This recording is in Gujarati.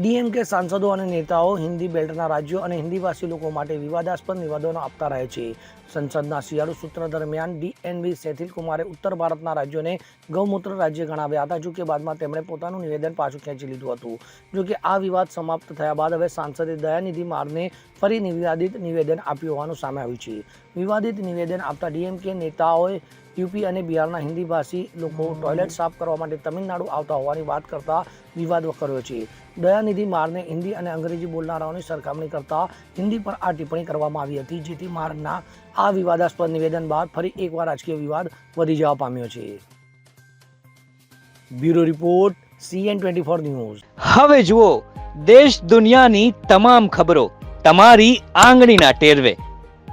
ડીએમકે સાંસદો અને નેતાઓ હિન્દી બેલ્ટના રાજ્યો અને હિન્દીભાષી લોકો માટે વિવાદાસ્પદ નિવેદનો આપતા રહે છે. સંસદના શિયાળુ સૂત્ર દરમિયાન ડીએનવી સેથિલ કુમારે ઉત્તર ભારતના રાજ્યોને ગૌમૂત્ર રાજ્ય ગણાવ્યા હતા જો કે બાદમાં તેમણે પોતાનું નિવેદન પાછું ખેંચી લીધું હતું. જોકે આ વિવાદ સમાપ્ત થયા બાદ હવે સાંસદે દયાનિધિ મારને ફરી નિવાદિત નિવેદન આપ્યું હોવાનું સામે આવ્યું છે. વિવાદિત નિવેદન આપતા ડીએમકે નેતાઓએ યુપી અને બિહારના હિન્દીભાષી લોકો ટોયલેટ સાફ કરવા માટે તમિલનાડુ આવતા હોવાની વાત કરતા વિવાદ કર્યો છે. દયાનિધિ મારને હિન્દી અને અંગ્રેજી બોલનારાઓની સરખામણી કરતા હિન્દી પર આ ટિપ્પણી કરવામાં આવી હતી જેથી મારના આ વિવાદાસ્પદ નિવેદન બાદ ફરી એકવાર રાજકીય વિવાદ વધી જવા પામ્યો છે. Bureau report CN twenty four news. હવે જુઓ દેશ દુનિયાની તમામ ખબરો તમારી આંગળીના ટેરવે.